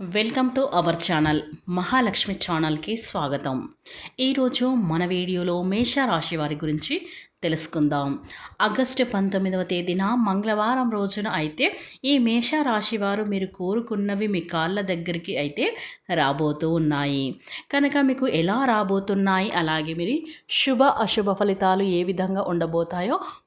Welcome to our channel Mahalakshmi ఛానల్కి స్వాగతం. ఈరోజు మన వీడియోలో మేష రాశి వారి గురించి తెలుసుకుందాం. ఆగస్టు పంతొమ్మిదవ తేదీన మంగళవారం రోజున అయితే ఈ మేష రాశి వారు మీరు కోరుకున్నవి మీ కాళ్ళ దగ్గరికి అయితే రాబోతూ ఉన్నాయి. కనుక మీకు ఎలా రాబోతున్నాయి అలాగే మీరు శుభ అశుభ ఫలితాలు ఏ విధంగా ఉండబోతాయో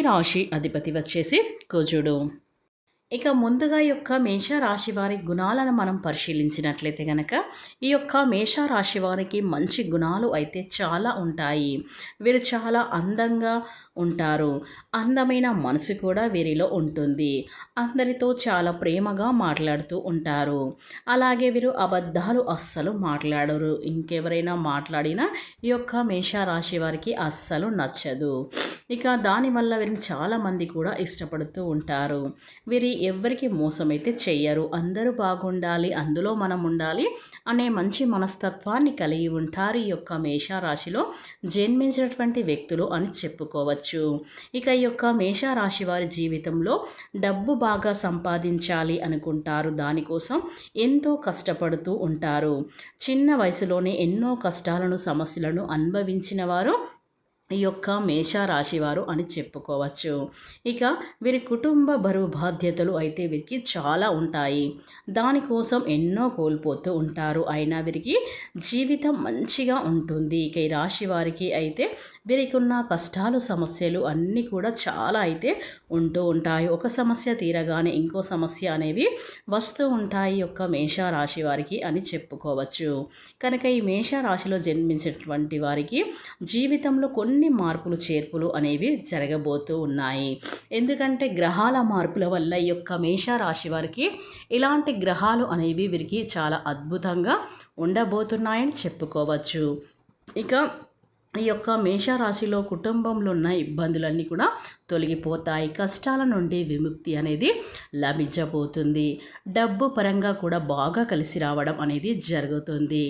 రాశి అధిపతి వచ్చేసి కుజుడు. ఇక ముందుగా ఈ యొక్క మేషరాశి వారి గుణాలను మనం పరిశీలించినట్లయితే కనుక ఈ యొక్క మేషరాశి వారికి మంచి గుణాలు అయితే చాలా ఉంటాయి. వీరు చాలా అందంగా ఉంటారు. అందమైన మనసు కూడా వీరిలో ఉంటుంది. అందరితో చాలా ప్రేమగా మాట్లాడుతూ ఉంటారు. అలాగే వీరు అబద్ధాలు అస్సలు మాట్లాడరు. ఇంకెవరైనా మాట్లాడినా ఈ యొక్క మేషరాశి వారికి అస్సలు నచ్చదు. ఇక దానివల్ల వీరిని చాలామంది కూడా ఇష్టపడుతూ ఉంటారు. వీరి ఎవరికి మోసమైతే చెయ్యరు. అందరూ బాగుండాలి అందులో మనం ఉండాలి అనే మంచి మనస్తత్వాన్ని కలిగి ఉంటారు ఈ యొక్క మేషరాశిలో జన్మించినటువంటి వ్యక్తులు అని చెప్పుకోవచ్చు. ఇక ఈ యొక్క మేషరాశి వారి జీవితంలో డబ్బు బాగా సంపాదించాలి అనుకుంటారు. దానికోసం ఎంతో కష్టపడుతూ ఉంటారు. చిన్న వయసులోనే ఎన్నో కష్టాలను సమస్యలను అనుభవించిన వారు ఈ యొక్క మేషరాశివారు అని చెప్పుకోవచ్చు. ఇక వీరి కుటుంబ బరువు బాధ్యతలు అయితే వీరికి చాలా ఉంటాయి. దానికోసం ఎన్నో కోల్పోతూ ఉంటారు. అయినా వీరికి జీవితం మంచిగా ఉంటుంది. ఇక ఈ రాశి వారికి అయితే వీరికి ఉన్న కష్టాలు సమస్యలు అన్నీ కూడా చాలా అయితే ఉంటూ ఉంటాయి. ఒక సమస్య తీరగానే ఇంకో సమస్య అనేవి వస్తూ ఉంటాయి యొక్క మేష రాశి వారికి అని చెప్పుకోవచ్చు. కనుక ఈ మేష రాశిలో జన్మించినటువంటి వారికి జీవితంలో కొన్ని కొన్ని మార్పులు చేర్పులు అనేవి జరగబోతూ ఉన్నాయి. ఎందుకంటే గ్రహాల మార్పుల వల్ల ఈ యొక్క మేషరాశి వారికి ఇలాంటి గ్రహాలు అనేవి వీరికి చాలా అద్భుతంగా ఉండబోతున్నాయని చెప్పుకోవచ్చు. ఇక ఈ యొక్క మేషరాశిలో కుటుంబంలో ఉన్న ఇబ్బందులన్నీ కూడా తొలగిపోతాయి. కష్టాల నుండి విముక్తి అనేది లభించబోతుంది. డబ్బు పరంగా కూడా బాగా కలిసి రావడం అనేది జరుగుతుంది.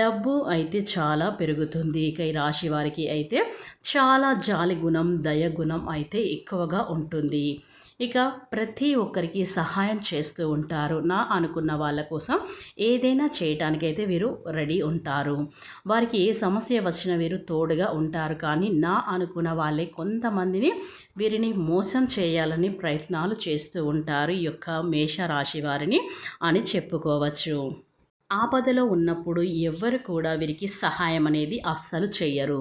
డబ్బు అయితే చాలా పెరుగుతుంది. ఇక ఈ రాశి వారికి అయితే చాలా జాలి గుణం దయ గుణం అయితే ఎక్కువగా ఉంటుంది. ఇక ప్రతి ఒక్కరికి సహాయం చేస్తూ ఉంటారు. నా అనుకున్న వాళ్ళ కోసం ఏదైనా చేయటానికైతే వీరు రెడీ ఉంటారు. వారికి ఏ సమస్య వచ్చినా వీరు తోడుగా ఉంటారు. కానీ నా అనుకున్న వాళ్ళే కొంతమందిని వీరిని మోసం చేయాలని ప్రయత్నాలు చేస్తూ ఉంటారు. ఈ యొక్క మేషరాశి వారిని అని చెప్పుకోవచ్చు. ఆపదలో ఉన్నప్పుడు ఎవ్వరు కూడా వీరికి సహాయం అనేది అస్సలు చేయరు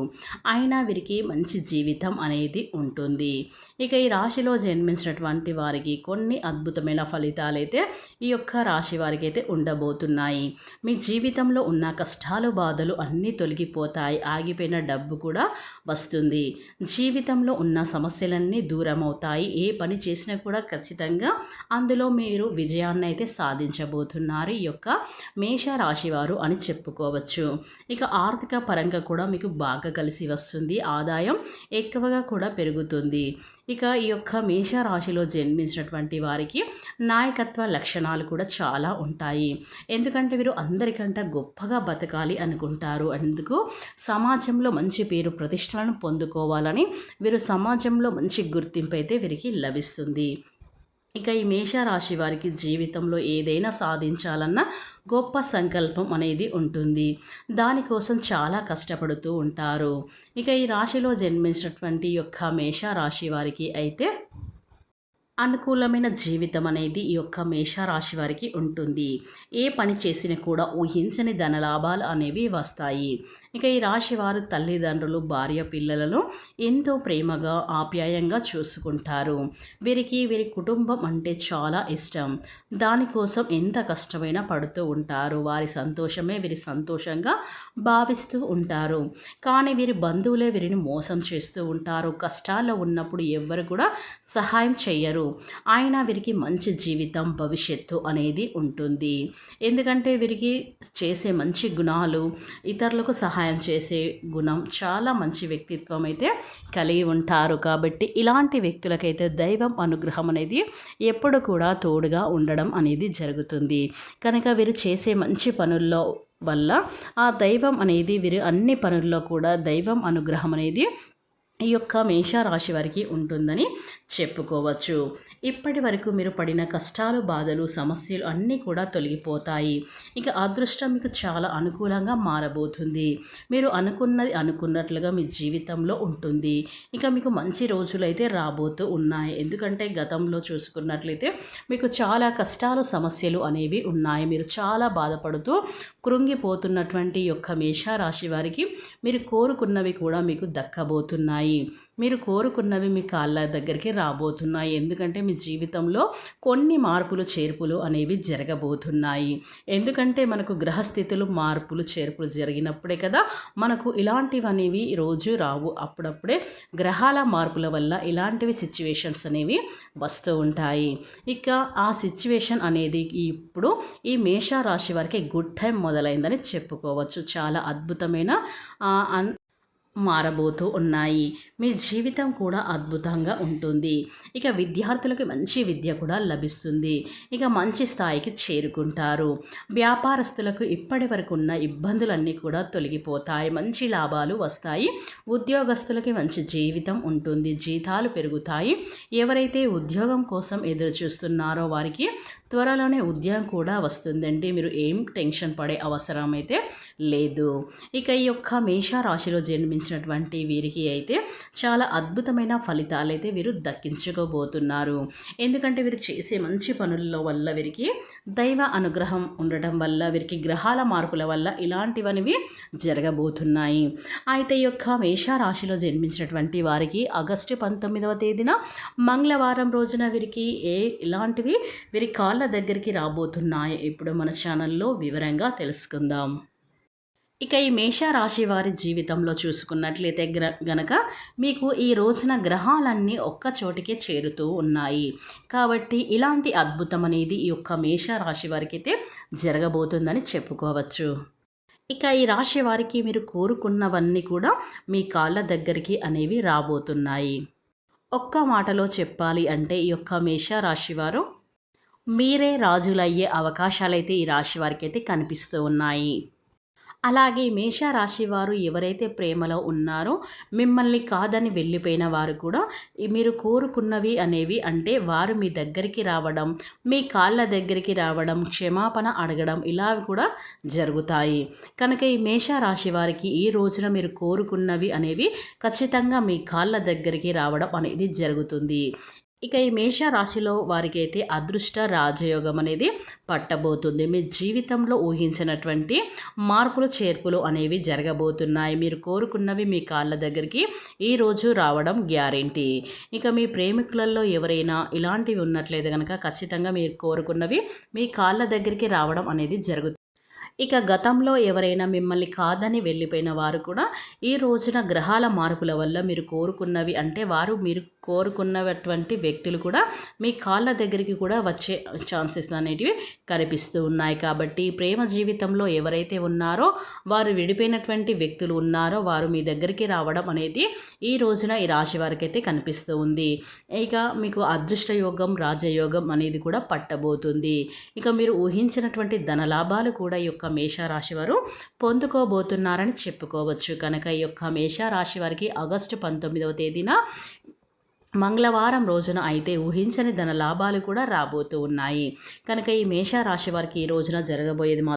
అయినా వీరికి మంచి జీవితం అనేది ఉంటుంది. ఇక ఈ రాశిలో జన్మించినటువంటి వారికి కొన్ని అద్భుతమైన ఫలితాలు అయితే ఈ యొక్క రాశి వారికి అయితే ఉండబోతున్నాయి. మీ జీవితంలో ఉన్న కష్టాలు బాధలు అన్నీ తొలగిపోతాయి. ఆగిపోయిన డబ్బు కూడా వస్తుంది. జీవితంలో ఉన్న సమస్యలన్నీ దూరం అవుతాయి ఏ పని చేసినా కూడా ఖచ్చితంగా అందులో మీరు విజయాన్ని అయితే సాధించబోతున్నారు. ఈ యొక్క మే మేషరాశివారు అని చెప్పుకోవచ్చు. ఇక ఆర్థిక పరంగా కూడా మీకు బాగా కలిసి వస్తుంది. ఆదాయం ఎక్కువగా కూడా పెరుగుతుంది. ఇక ఈ యొక్క మేషరాశిలో జన్మించినటువంటి వారికి నాయకత్వ లక్షణాలు కూడా చాలా ఉంటాయి. ఎందుకంటే వీరు అందరికంటే గొప్పగా బతకాలి అనుకుంటారు. అందుకు సమాజంలో మంచి పేరు ప్రతిష్టలను పొందుకోవాలని వీరు సమాజంలో మంచి గుర్తింపు అయితే వీరికి లభిస్తుంది. ఇక ఈ మేషరాశి వారికి జీవితంలో ఏదైనా సాధించాలన్న గొప్ప సంకల్పం అనేది ఉంటుంది. దానికోసం చాలా కష్టపడుతూ ఉంటారు. ఇక ఈ రాశిలో జన్మించినటువంటి యొక్క మేషరాశి వారికి అయితే అనుకూలమైన జీవితం అనేది ఈ యొక్క మేషరాశి వారికి ఉంటుంది. ఏ పని చేసినా కూడా ఊహించని ధనలాభాలు అనేవి వస్తాయి. ఇక ఈ రాశి వారు తల్లిదండ్రులు భార్య పిల్లలను ఎంతో ప్రేమగా ఆప్యాయంగా చూసుకుంటారు. వీరికి వీరి కుటుంబం అంటే చాలా ఇష్టం. దానికోసం ఎంత కష్టమైనా పడుతూ ఉంటారు. వారి సంతోషమే వీరి సంతోషంగా భావిస్తూ ఉంటారు. కానీ వీరి బంధువులే వీరిని మోసం చేస్తూ ఉంటారు. కష్టాల్లో ఉన్నప్పుడు ఎవ్వరు కూడా సహాయం చేయరు ఆయన వీరికి మంచి జీవితం భవిష్యత్తు అనేది ఉంటుంది. ఎందుకంటే వీరికి చేసే మంచి గుణాలు ఇతరులకు సహాయం చేసే గుణం చాలా మంచి వ్యక్తిత్వం అయితే కలిగి ఉంటారు. కాబట్టి ఇలాంటి వ్యక్తులకైతే దైవం అనుగ్రహం అనేది ఎప్పుడు కూడా తోడుగా ఉండడం అనేది జరుగుతుంది. కనుక వీరు చేసే మంచి పనుల్లో వల్ల ఆ దైవం అనేది వీరు అన్ని పనుల్లో కూడా దైవం అనుగ్రహం అనేది ఈ యొక్క మేషరాశి వారికి ఉంటుందని చెప్పుకోవచ్చు. ఇప్పటి వరకు మీరు పడిన కష్టాలు బాధలు సమస్యలు అన్నీ కూడా తొలగిపోతాయి. ఇక అదృష్టం మీకు చాలా అనుకూలంగా మారబోతుంది. మీరు అనుకున్నది అనుకున్నట్లుగా మీ జీవితంలో ఉంటుంది. ఇక మీకు మంచి రోజులు అయితే రాబోతూ ఉన్నాయి. ఎందుకంటే గతంలో చూసుకున్నట్లయితే మీకు చాలా కష్టాలు సమస్యలు అనేవి ఉన్నాయి. మీరు చాలా బాధపడుతూ కృంగిపోతున్నటువంటి యొక్క మేషారాశి వారికి మీరు కోరుకున్నవి కూడా మీకు దక్కబోతున్నాయి. మీరు కోరుకున్నవి మీ కాళ్ళ దగ్గరికి రాబోతున్నాయి. ఎందుకంటే మీ జీవితంలో కొన్ని మార్పులు చేర్పులు అనేవి జరగబోతున్నాయి. ఎందుకంటే మనకు గ్రహస్థితులు మార్పులు చేర్పులు జరిగినప్పుడే కదా మనకు ఇలాంటివి అనేవి రోజు రావు. అప్పుడప్పుడే గ్రహాల మార్పుల వల్ల ఇలాంటివి సిచ్యువేషన్స్ అనేవి వస్తూ ఉంటాయి. ఇక ఆ సిచ్యువేషన్ అనేది ఇప్పుడు ఈ మేషారాశి వారికి గుడ్ టైం మొదలైందని చెప్పుకోవచ్చు. చాలా అద్భుతమైన మారబోతూ ఉన్నాయి. మీ జీవితం కూడా అద్భుతంగా ఉంటుంది. ఇక విద్యార్థులకు మంచి విద్య కూడా లభిస్తుంది. ఇక మంచి స్థాయికి చేరుకుంటారు. వ్యాపారస్తులకు ఇప్పటి వరకు ఉన్న ఇబ్బందులన్నీ కూడా తొలగిపోతాయి. మంచి లాభాలు వస్తాయి. ఉద్యోగస్తులకి మంచి జీవితం ఉంటుంది. జీతాలు పెరుగుతాయి. ఎవరైతే ఉద్యోగం కోసం ఎదురు చూస్తున్నారో వారికి త్వరలోనే ఉద్యోగం కూడా వస్తుందండి. మీరు ఏం టెన్షన్ పడే అవసరం అయితే లేదు. ఇక ఈ యొక్క మేషారాశిలో జన్మించినటువంటి వీరికి అయితే చాలా అద్భుతమైన ఫలితాలు అయితే వీరు దక్కించుకోబోతున్నారు. ఎందుకంటే వీరు చేసే మంచి పనుల వల్ల వీరికి దైవ అనుగ్రహం ఉండటం వల్ల వీరికి గ్రహాల మార్పుల వల్ల ఇలాంటివనివి జరగబోతున్నాయి. అయితే ఈ యొక్క మేషారాశిలో జన్మించినటువంటి వారికి ఆగస్టు పంతొమ్మిదవ తేదీన మంగళవారం రోజున వీరికి ఏ ఇలాంటివి వీరి కాళ్ళ దగ్గరికి రాబోతున్నాయి. ఇప్పుడు మన ఛానల్లో వివరంగా తెలుసుకుందాం. ఇక ఈ మేషరాశి వారి జీవితంలో చూసుకున్నట్లయితే గనక మీకు ఈ రోజున గ్రహాలన్నీ ఒక్క చోటికే చేరుతూ ఉన్నాయి. కాబట్టి ఇలాంటి అద్భుతం అనేది ఈ యొక్క మేషరాశి వారికి అయితే జరగబోతుందని చెప్పుకోవచ్చు. ఇక ఈ రాశి వారికి మీరు కోరుకున్నవన్నీ కూడా మీ కాళ్ళ దగ్గరికి అనేవి రాబోతున్నాయి. ఒక్క మాటలో చెప్పాలి అంటే ఈ యొక్క మేషరాశి వారు మీరే రాజులయ్యే అవకాశాలైతే ఈ రాశి వారికి అయితే కనిపిస్తూ ఉన్నాయి. అలాగే మేషరాశి వారు ఎవరైతే ప్రేమలో ఉన్నారో మిమ్మల్ని కాదని వెళ్ళిపోయిన వారు కూడా మీరు కోరుకున్నవి అనేవి అంటే వారు మీ దగ్గరికి రావడం మీ కాళ్ళ దగ్గరికి రావడం క్షమాపణ అడగడం ఇలా కూడా జరుగుతాయి. కనుక ఈ మేషరాశి వారికి ఈ రోజున మీరు కోరుకున్నవి అనేవి ఖచ్చితంగా మీ కాళ్ళ దగ్గరికి రావడం అనేది జరుగుతుంది. ఇక ఈ మేష రాశిలో వారికి అయితే అదృష్ట రాజయోగం అనేది పట్టబోతుంది. మీ జీవితంలో ఊహించినటువంటి మార్పులు చేర్పులు అనేవి జరగబోతున్నాయి. మీరు కోరుకున్నవి మీ కాళ్ళ దగ్గరికి ఈరోజు రావడం గ్యారెంటీ. ఇక మీ ప్రేమికులలో ఎవరైనా ఇలాంటివి ఉన్నట్లయితే కనుక ఖచ్చితంగా మీరు కోరుకున్నవి మీ కాళ్ళ దగ్గరికి రావడం అనేది జరుగుతుంది. ఇక గతంలో ఎవరైనా మిమ్మల్ని కాదని వెళ్ళిపోయిన వారు కూడా ఈ రోజున గ్రహాల మార్పుల వల్ల మీరు కోరుకున్నవి అంటే వారు మీరు కోరుకున్నటువంటి వ్యక్తులు కూడా మీ కాళ్ళ దగ్గరికి కూడా వచ్చే ఛాన్సెస్ అనేటివి కనిపిస్తూ ఉన్నాయి. కాబట్టి ప్రేమ జీవితంలో ఎవరైతే ఉన్నారో వారు విడిపోయినటువంటి వ్యక్తులు ఉన్నారో వారు మీ దగ్గరికి రావడం అనేది ఈ రోజున ఈ రాశి వారికి అయితే కనిపిస్తూ ఉంది. ఇక మీకు అదృష్ట యోగం రాజయోగం అనేది కూడా పట్టబోతుంది. ఇక మీరు ఊహించినటువంటి ధనలాభాలు కూడా ఈ యొక్క మేషరాశి వారు పొందుకోబోతున్నారని చెప్పుకోవచ్చు. కనుక ఈ యొక్క మేషరాశి వారికి ఆగస్టు పంతొమ్మిదవ తేదీన మంగళవారం రోజున అయితే ఊహించని ధన లాభాలు కూడా రాబోతూ ఉన్నాయి. కనుక ఈ మేషరాశి వారికి ఈ రోజున జరగబోయేది